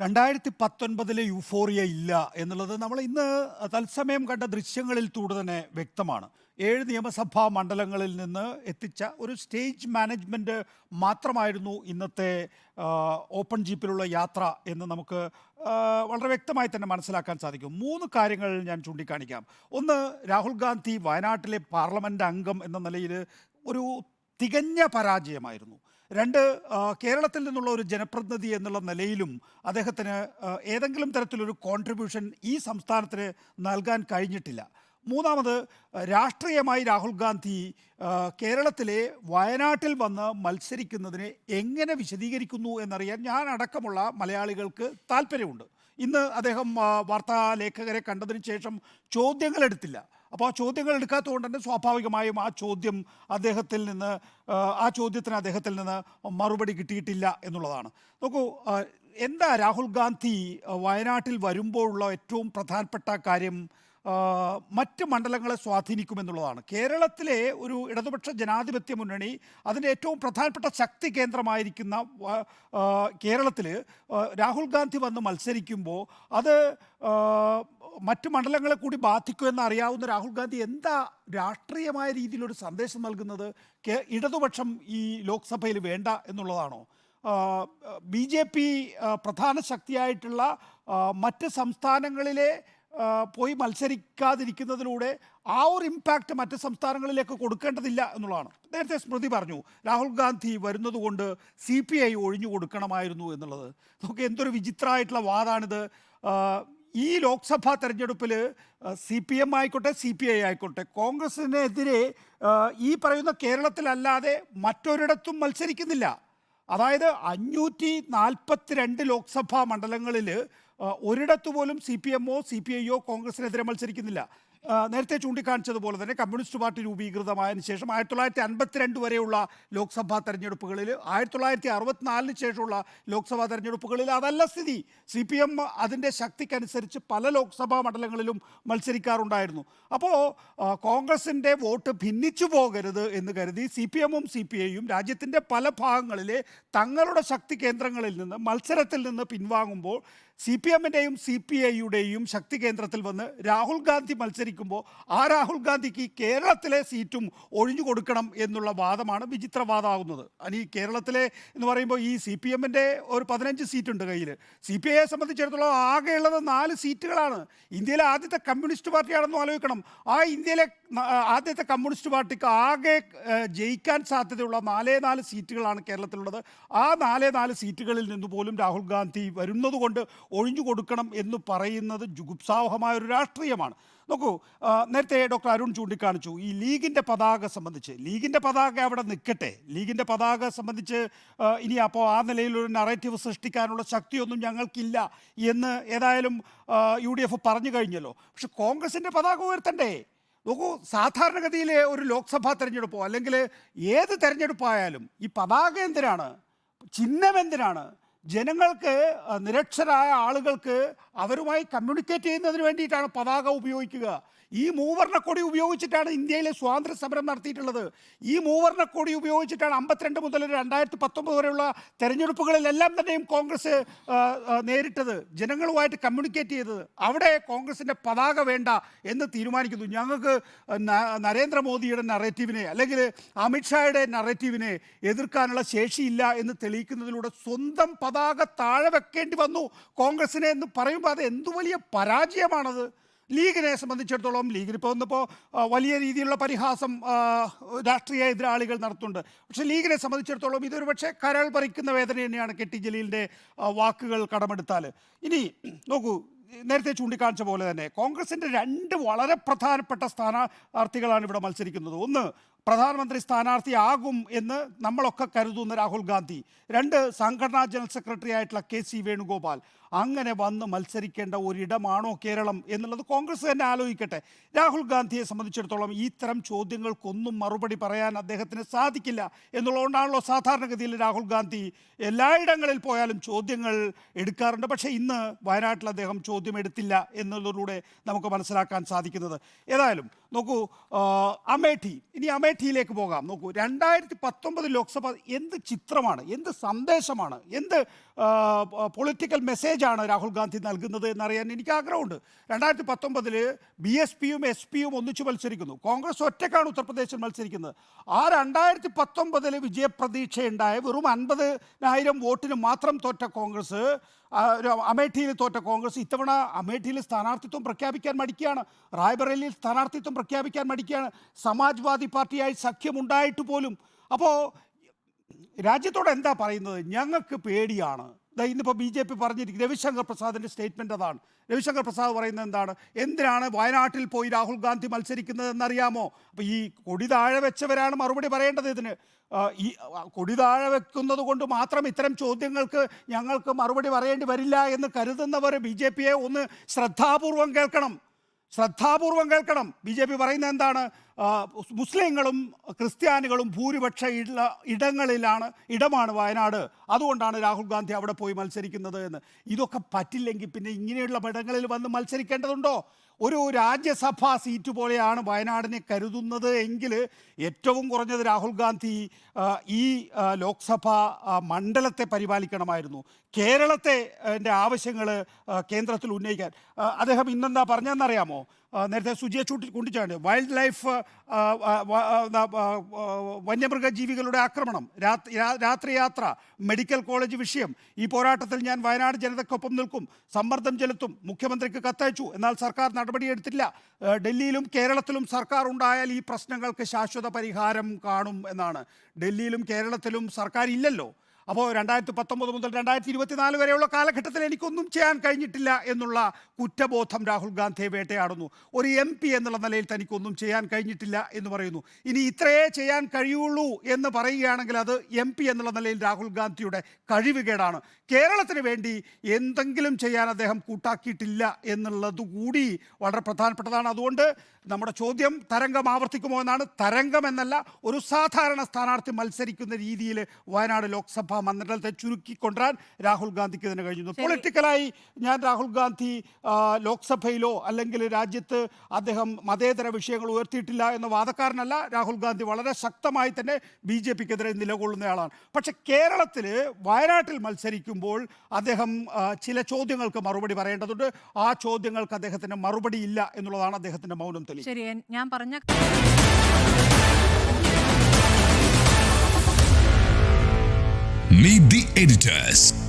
രണ്ടായിരത്തി പത്തൊൻപതിലെ യുഫോറിയ ഇല്ല എന്നുള്ളത് നമ്മൾ ഇന്ന് തത്സമയം കണ്ട ദൃശ്യങ്ങളിൽ തൂടെ തന്നെ വ്യക്തമാണ്. ഏഴ് നിയമസഭാ മണ്ഡലങ്ങളിൽ നിന്ന് എത്തിച്ച ഒരു സ്റ്റേജ് മാനേജ്മെന്റ് മാത്രമായിരുന്നു ഇന്നത്തെ ഓപ്പൺ ജീപ്പിലുള്ള യാത്ര എന്ന് നമുക്ക് വളരെ വ്യക്തമായി തന്നെ മനസ്സിലാക്കാൻ സാധിക്കും. മൂന്ന് കാര്യങ്ങൾ ഞാൻ ചൂണ്ടിക്കാണിക്കാം. ഒന്ന് രാഹുൽ ഗാന്ധി വയനാട്ടിലെ പാർലമെന്റ് അംഗം എന്ന നിലയിൽ ഒരു തികഞ്ഞ പരാജയമായിരുന്നു. രണ്ട് കേരളത്തിൽ നിന്നുള്ള ഒരു ജനപ്രതിനിധി എന്നുള്ള നിലയിലും അദ്ദേഹത്തിന് ഏതെങ്കിലും തരത്തിലൊരു കോൺട്രിബ്യൂഷൻ ഈ സംസ്ഥാനത്തിന് നൽകാൻ കഴിഞ്ഞിട്ടില്ല. മൂന്നാമത് രാഷ്ട്രീയമായി രാഹുൽ ഗാന്ധി കേരളത്തിലെ വയനാട്ടിൽ വന്ന് മത്സരിക്കുന്നതിനെ എങ്ങനെ വിശദീകരിക്കുന്നു എന്നറിയാൻ ഞാൻ അടക്കമുള്ള മലയാളികൾക്ക് താല്പര്യമുണ്ട്. ഇന്ന് അദ്ദേഹം വാർത്താ ലേഖകരെ കണ്ടതിന് ശേഷം ചോദ്യങ്ങൾ എടുത്തില്ല അപ്പോൾ ആ ചോദ്യങ്ങൾ എടുക്കാത്തതുകൊണ്ട് തന്നെ സ്വാഭാവികമായും ആ ചോദ്യം അദ്ദേഹത്തിൽ നിന്ന് ആ, ചോദ്യത്തിന് അദ്ദേഹത്തിൽ നിന്ന് മറുപടി കിട്ടിയിട്ടില്ല എന്നുള്ളതാണ്. നോക്കൂ എന്താ രാഹുൽ ഗാന്ധി വയനാട്ടിൽ വരുമ്പോഴുള്ള ഏറ്റവും പ്രധാനപ്പെട്ട കാര്യം മറ്റ് മണ്ഡലങ്ങളെ സ്വാധീനിക്കുമെന്നുള്ളതാണ്. കേരളത്തിലെ ഒരു ഇടതുപക്ഷ ജനാധിപത്യ മുന്നണി അതിന്റെ ഏറ്റവും പ്രധാനപ്പെട്ട ശക്തി കേന്ദ്രമായിരിക്കുന്ന കേരളത്തിൽ രാഹുൽ ഗാന്ധി വന്ന് മത്സരിക്കുമ്പോൾ അത് മറ്റ് മണ്ഡലങ്ങളെ കൂടി ബാധിക്കുമെന്ന് അറിയാവുന്ന രാഹുൽ ഗാന്ധി എന്താ രാഷ്ട്രീയമായ രീതിയിലൊരു സന്ദേശം നൽകുന്നത്? ഇടതുപക്ഷം ഈ ലോക്സഭയിൽ വേണ്ട എന്നുള്ളതാണോ? ബി ജെ പി പ്രധാന ശക്തിയായിട്ടുള്ള മറ്റ് സംസ്ഥാനങ്ങളിലെ പോയി മത്സരിക്കാതിരിക്കുന്നതിലൂടെ ആ ഒരു ഇമ്പാക്റ്റ് മറ്റ് സംസ്ഥാനങ്ങളിലേക്ക് കൊടുക്കേണ്ടതില്ല എന്നുള്ളതാണ്. നേരത്തെ സ്മൃതി പറഞ്ഞു രാഹുൽ ഗാന്ധി വരുന്നതുകൊണ്ട് സി പി ഐ ഒഴിഞ്ഞു കൊടുക്കണമായിരുന്നു എന്നുള്ളത്. നമുക്ക് എന്തൊരു വിചിത്രമായിട്ടുള്ള വാദാണിത്. ഈ ലോക്സഭാ തെരഞ്ഞെടുപ്പിൽ സി പി എം ആയിക്കോട്ടെ സി പി ഐ ആയിക്കോട്ടെ കോൺഗ്രസിനെതിരെ ഈ പറയുന്ന കേരളത്തിലല്ലാതെ മറ്റൊരിടത്തും മത്സരിക്കുന്നില്ല. അതായത് അഞ്ഞൂറ്റി നാൽപ്പത്തിരണ്ട് ലോക്സഭാ മണ്ഡലങ്ങളിൽ ഒരിടത്തു പോലും സി പി എമ്മോ സി പി ഐയോ കോൺഗ്രസിനെതിരെ മത്സരിക്കുന്നില്ല. നേരത്തെ ചൂണ്ടിക്കാണിച്ചതുപോലെ തന്നെ കമ്മ്യൂണിസ്റ്റ് പാർട്ടി രൂപീകൃതമായതിനു ശേഷം ആയിരത്തി തൊള്ളായിരത്തി അൻപത്തിരണ്ട് വരെയുള്ള ലോക്സഭാ തെരഞ്ഞെടുപ്പുകളിൽ ആയിരത്തി തൊള്ളായിരത്തി അറുപത്തിനാലിന് ശേഷമുള്ള ലോക്സഭാ തെരഞ്ഞെടുപ്പുകളിൽ അതല്ല സ്ഥിതി. സി പി എം അതിന്റെ ശക്തിക്കനുസരിച്ച് പല ലോക്സഭാ മണ്ഡലങ്ങളിലും മത്സരിക്കാറുണ്ടായിരുന്നു. അപ്പോൾ കോൺഗ്രസിന്റെ വോട്ട് ഭിന്നിച്ചു പോകരുത് എന്ന് കരുതി സി പി എമ്മും സി പി ഐയും രാജ്യത്തിന്റെ പല ഭാഗങ്ങളിലെ തങ്ങളുടെ ശക്തി കേന്ദ്രങ്ങളിൽ നിന്ന് മത്സരത്തിൽ നിന്ന് പിൻവാങ്ങുമ്പോൾ സി പി എമ്മിന്റെയും സി പി ഐയുടെയും ശക്തി കേന്ദ്രത്തിൽ വന്ന് രാഹുൽ ഗാന്ധി മത്സരിക്കുമ്പോൾ ആ രാഹുൽ ഗാന്ധിക്ക് കേരളത്തിലെ സീറ്റും ഒഴിഞ്ഞു കൊടുക്കണം എന്നുള്ള വാദമാണ് വിചിത്രവാദമാകുന്നത്. അനി കേരളത്തിലെ എന്ന് പറയുമ്പോൾ ഈ സി പി എമ്മിന്റെ ഒരു പതിനഞ്ച് സീറ്റുണ്ട് കയ്യിൽ സി പി ഐയെ സംബന്ധിച്ചിടത്തോളം ആകെയുള്ളത് നാല് സീറ്റുകളാണ്. ഇന്ത്യയിലെ ആദ്യത്തെ കമ്മ്യൂണിസ്റ്റ് പാർട്ടിയാണെന്ന് ആലോചിക്കണം. ആ ഇന്ത്യയിലെ ആദ്യത്തെ കമ്മ്യൂണിസ്റ്റ് പാർട്ടിക്ക് ആകെ ജയിക്കാൻ സാധ്യതയുള്ള നാലേ നാല് സീറ്റുകളാണ് കേരളത്തിലുള്ളത്. ആ നാലേ നാല് സീറ്റുകളിൽ നിന്ന് പോലും രാഹുൽ ഗാന്ധി വരുന്നത് കൊണ്ട് ഒഴിഞ്ഞു കൊടുക്കണം എന്ന് പറയുന്നത് ജുഗുപ്സാവഹമായ ഒരു രാഷ്ട്രീയമാണ്. നോക്കൂ നേരത്തെ ഡോക്ടർ അരുൺ ചൂണ്ടിക്കാണിച്ചു ഈ ലീഗിന്റെ പതാക സംബന്ധിച്ച്. ലീഗിന്റെ പതാക അവിടെ നിൽക്കട്ടെ. ലീഗിന്റെ പതാക സംബന്ധിച്ച് ഇനി അപ്പോൾ ആ നിലയിൽ ഒരു നറേറ്റീവ് സൃഷ്ടിക്കാനുള്ള ശക്തിയൊന്നും ഞങ്ങൾക്കില്ല എന്ന് ഏതായാലും യു ഡി എഫ് പറഞ്ഞു കഴിഞ്ഞല്ലോ. പക്ഷെ കോൺഗ്രസിന്റെ പതാക ഉയർത്തണ്ടേ? നോക്കൂ സാധാരണഗതിയിലെ ഒരു ലോക്സഭാ തെരഞ്ഞെടുപ്പോ അല്ലെങ്കിൽ ഏത് തെരഞ്ഞെടുപ്പായാലും ഈ പതാക എന്തിനാണ്? ചിഹ്നം എന്തിനാണ്? ജനങ്ങൾക്ക് നിരക്ഷരായ ആളുകൾക്ക് അവരുമായി കമ്മ്യൂണിക്കേറ്റ് ചെയ്യുന്നതിന് വേണ്ടിയിട്ടാണ് പതാക ഉപയോഗിക്കുക. ഈ മൂവർണക്കോടി ഉപയോഗിച്ചിട്ടാണ് ഇന്ത്യയിലെ സ്വാതന്ത്ര്യ സമരം നടത്തിയിട്ടുള്ളത്. ഈ മൂവർണക്കോടി ഉപയോഗിച്ചിട്ടാണ് അമ്പത്തിരണ്ട് മുതൽ രണ്ടായിരത്തി പത്തൊമ്പത് വരെയുള്ള തെരഞ്ഞെടുപ്പുകളിലെല്ലാം തന്നെയും കോൺഗ്രസ് നേരിട്ടത് ജനങ്ങളുമായിട്ട് കമ്മ്യൂണിക്കേറ്റ് ചെയ്തത്. അവിടെ കോൺഗ്രസിന്റെ പതാക വേണ്ട എന്ന് തീരുമാനിക്കുന്നു. ഞങ്ങൾക്ക് നരേന്ദ്രമോദിയുടെ നറേറ്റീവിനെ അല്ലെങ്കിൽ അമിത്ഷായുടെ നറേറ്റീവിനെ എതിർക്കാനുള്ള ശേഷിയില്ല എന്ന് തെളിയിക്കുന്നതിലൂടെ സ്വന്തം പതാക താഴെ വെക്കേണ്ടി വന്നു കോൺഗ്രസിനെ എന്ന് പറയുമ്പോൾ അത് എന്തു വലിയ പരാജയമാണത്? ലീഗിനെ സംബന്ധിച്ചിടത്തോളം ലീഗിന് ഇപ്പോൾ ഇന്നിപ്പോൾ വലിയ രീതിയിലുള്ള പരിഹാസം രാഷ്ട്രീയ എതിരാളികൾ നടത്തുന്നുണ്ട്. പക്ഷേ ലീഗിനെ സംബന്ധിച്ചിടത്തോളം ഇതൊരു പക്ഷേ കരൾ പറിക്കുന്ന വേദന തന്നെയാണ് കെ ടി ജലീലിന്റെ വാക്കുകൾ കടമെടുത്താൽ. ഇനി നോക്കൂ നേരത്തെ ചൂണ്ടിക്കാണിച്ച പോലെ തന്നെ കോൺഗ്രസിന്റെ രണ്ട് വളരെ പ്രധാനപ്പെട്ട സ്ഥാനാർത്ഥികളാണ് ഇവിടെ മത്സരിക്കുന്നത്. ഒന്ന് പ്രധാനമന്ത്രി സ്ഥാനാർത്ഥിയാകും എന്ന് നമ്മളൊക്കെ കരുതുന്ന രാഹുൽ ഗാന്ധി. രണ്ട് സംഘടനാ ജനറൽ സെക്രട്ടറി ആയിട്ടുള്ള കെ സി വേണുഗോപാൽ. അങ്ങനെ വന്ന് മത്സരിക്കേണ്ട ഒരിടമാണോ കേരളം എന്നുള്ളത് കോൺഗ്രസ് തന്നെ ആലോചിക്കട്ടെ. രാഹുൽ ഗാന്ധിയെ സംബന്ധിച്ചിടത്തോളം ഇത്തരം ചോദ്യങ്ങൾക്കൊന്നും മറുപടി പറയാൻ അദ്ദേഹത്തിന് സാധിക്കില്ല എന്നുള്ളതുകൊണ്ടാണല്ലോ സാധാരണഗതിയിൽ രാഹുൽ ഗാന്ധി എല്ലായിടങ്ങളിൽ പോയാലും ചോദ്യങ്ങൾ എടുക്കാറുണ്ട്. പക്ഷേ ഇന്ന് വയനാട്ടിൽ അദ്ദേഹം ചോദ്യം എടുത്തില്ല എന്നതിലൂടെ നമുക്ക് മനസ്സിലാക്കാൻ സാധിക്കുന്നത്. ഏതായാലും നോക്കൂ അമേഠി. ഇനി അമേഠിയിലേക്ക് പോകാം. നോക്കൂ രണ്ടായിരത്തി പത്തൊമ്പത് ലോക്സഭ എന്ത് ചിത്രമാണ് എന്ത് സന്ദേശമാണ് എന്ത് പൊളിറ്റിക്കൽ മെസ്സേജാണ് രാഹുൽ ഗാന്ധി നൽകുന്നത് എന്നറിയാൻ എനിക്ക് ആഗ്രഹമുണ്ട്. രണ്ടായിരത്തി പത്തൊമ്പതിൽ ബി എസ് പിയും എസ് പിയും ഒന്നിച്ചു മത്സരിക്കുന്നു. കോൺഗ്രസ് ഒറ്റക്കാണ് ഉത്തർപ്രദേശിൽ മത്സരിക്കുന്നത്. ആ രണ്ടായിരത്തി പത്തൊമ്പതിൽ വിജയപ്രതീക്ഷയുണ്ടായ വെറും അൻപതിനായിരം വോട്ടിന് മാത്രം തോറ്റ കോൺഗ്രസ് അമേഠിയിൽ തോറ്റ കോൺഗ്രസ് ഇത്തവണ അമേഠിയിൽ സ്ഥാനാർത്ഥിത്വം പ്രഖ്യാപിക്കാൻ മടിക്കുകയാണ്. റായ്ബറേലിയിൽ സ്ഥാനാർത്ഥിത്വം പ്രഖ്യാപിക്കാൻ മടിക്കുകയാണ്. സമാജ്വാദി പാർട്ടിയായി സഖ്യമുണ്ടായിട്ട് പോലും. അപ്പോൾ രാജ്യത്തോട് എന്താ പറയുന്നത്? ഞങ്ങൾക്ക് പേടിയാണ്. ഇന്നിപ്പോൾ ബി ജെ പി പറഞ്ഞിരിക്കും രവിശങ്കർ പ്രസാദിന്റെ സ്റ്റേറ്റ്മെന്റ് അതാണ്. രവിശങ്കർ പ്രസാദ് പറയുന്നത് എന്താണ്? എന്തിനാണ് വയനാട്ടിൽ പോയി രാഹുൽ ഗാന്ധി മത്സരിക്കുന്നത് എന്നറിയാമോ അപ്പോൾ ഈ കൊടി താഴെ വെച്ചവരാണ് മറുപടി പറയേണ്ടത് ഇതിന്. ഈ കൊടി താഴെ വെക്കുന്നത് കൊണ്ട് മാത്രം ഇത്തരം ചോദ്യങ്ങൾക്ക് ഞങ്ങൾക്ക് മറുപടി പറയേണ്ടി വരില്ല എന്ന് കരുതുന്നവർ ബി ജെ പിയെ ഒന്ന് ശ്രദ്ധാപൂർവം കേൾക്കണം. ശ്രദ്ധാപൂർവം കേൾക്കണം. ബി ജെ പി പറയുന്നത് എന്താണ്? മുസ്ലിങ്ങളും ക്രിസ്ത്യാനികളും ഭൂരിപക്ഷ ഇട ഇടങ്ങളിലാണ് ഇടമാണ് വയനാട്. അതുകൊണ്ടാണ് രാഹുൽ ഗാന്ധി അവിടെ പോയി മത്സരിക്കുന്നത് എന്ന്. ഇതൊക്കെ പറ്റില്ലെങ്കിൽ പിന്നെ ഇങ്ങനെയുള്ള ഇടങ്ങളിൽ വന്ന് മത്സരിക്കേണ്ടതുണ്ടോ? ഒരു രാജ്യസഭാ സീറ്റ് പോലെയാണ് വയനാടിനെ കരുതുന്നത് എങ്കിൽ ഏറ്റവും കുറഞ്ഞത് രാഹുൽ ഗാന്ധി ഈ ലോക്സഭ മണ്ഡലത്തെ പരിപാലിക്കണമായിരുന്നു. കേരളത്തെ ആവശ്യങ്ങൾ കേന്ദ്രത്തിൽ ഉന്നയിക്കാൻ. അദ്ദേഹം ഇന്നെന്താ പറഞ്ഞതെന്നറിയാമോ? നേരത്തെ സുജിയെ ചൂട്ടി കൊണ്ടിച്ചാണ്ട് വൈൽഡ് ലൈഫ് വന്യമൃഗജീവികളുടെ ആക്രമണം. രാത്രി യാത്ര മെഡിക്കൽ കോളേജ് വിഷയം. ഈ പോരാട്ടത്തിൽ ഞാൻ വയനാട് ജനതയ്ക്കൊപ്പം നിൽക്കും. സമ്മർദ്ദം ചെലുത്തും. മുഖ്യമന്ത്രിക്ക് കത്തയച്ചു. എന്നാൽ സർക്കാർ നടപടിയെടുത്തില്ല. ഡൽഹിയിലും കേരളത്തിലും സർക്കാർ ഉണ്ടായാൽ ഈ പ്രശ്നങ്ങൾക്ക് ശാശ്വത പരിഹാരം കാണും എന്നാണ്. ഡൽഹിയിലും കേരളത്തിലും സർക്കാർ ഇല്ലല്ലോ അപ്പോൾ രണ്ടായിരത്തി പത്തൊമ്പത് മുതൽ രണ്ടായിരത്തി ഇരുപത്തിനാല് വരെയുള്ള കാലഘട്ടത്തിൽ എനിക്കൊന്നും ചെയ്യാൻ കഴിഞ്ഞിട്ടില്ല എന്നുള്ള കുറ്റബോധം രാഹുൽ ഗാന്ധിയെ വേട്ടയാടുന്നു. ഒരു എം പി എന്നുള്ള നിലയിൽ തനിക്കൊന്നും ചെയ്യാൻ കഴിഞ്ഞിട്ടില്ല എന്ന് പറയുന്നു. ഇനി ഇത്രയേ ചെയ്യാൻ കഴിയുള്ളൂ എന്ന് പറയുകയാണെങ്കിൽ അത് എം പി എന്നുള്ള നിലയിൽ രാഹുൽ ഗാന്ധിയുടെ കഴിവുകേടാണ്. കേരളത്തിന് വേണ്ടി എന്തെങ്കിലും ചെയ്യാൻ അദ്ദേഹം കൂട്ടാക്കിയിട്ടില്ല എന്നുള്ളത് കൂടി വളരെ പ്രധാനപ്പെട്ടതാണ്. അതുകൊണ്ട് നമ്മുടെ ചോദ്യം തരംഗം ആവർത്തിക്കുമോ എന്നാണ്. തരംഗം എന്നല്ല ഒരു സാധാരണ സ്ഥാനാർത്ഥി മത്സരിക്കുന്ന രീതിയിൽ വയനാട് ലോക്സഭാ മണ്ഡലത്തെ ചുരുക്കിക്കൊണ്ടുവരാൻ രാഹുൽ ഗാന്ധിക്ക് തന്നെ കഴിഞ്ഞു പൊളിറ്റിക്കലായി ഞാൻ രാഹുൽ ഗാന്ധി ലോക്സഭയിലോ അല്ലെങ്കിൽ രാജ്യത്ത് അദ്ദേഹം മതേതര വിഷയങ്ങൾ ഉയർത്തിയിട്ടില്ല എന്ന വാദക്കാരനല്ല രാഹുൽ ഗാന്ധി. വളരെ ശക്തമായി തന്നെ ബി ജെ പിക്കെതിരെ നിലകൊള്ളുന്നയാളാണ് പക്ഷെ കേരളത്തിൽ വയനാട്ടിൽ മത്സരിക്കുമ്പോൾ അദ്ദേഹം ചില ചോദ്യങ്ങൾക്ക് മറുപടി പറയേണ്ടതുണ്ട്. ആ ചോദ്യങ്ങൾക്ക് അദ്ദേഹത്തിന് മറുപടി ഇല്ല എന്നുള്ളതാണ് അദ്ദേഹത്തിന്റെ മൗനം തെളിയിച്ചത് ശരി ഞാൻ പറഞ്ഞ Meet the editors.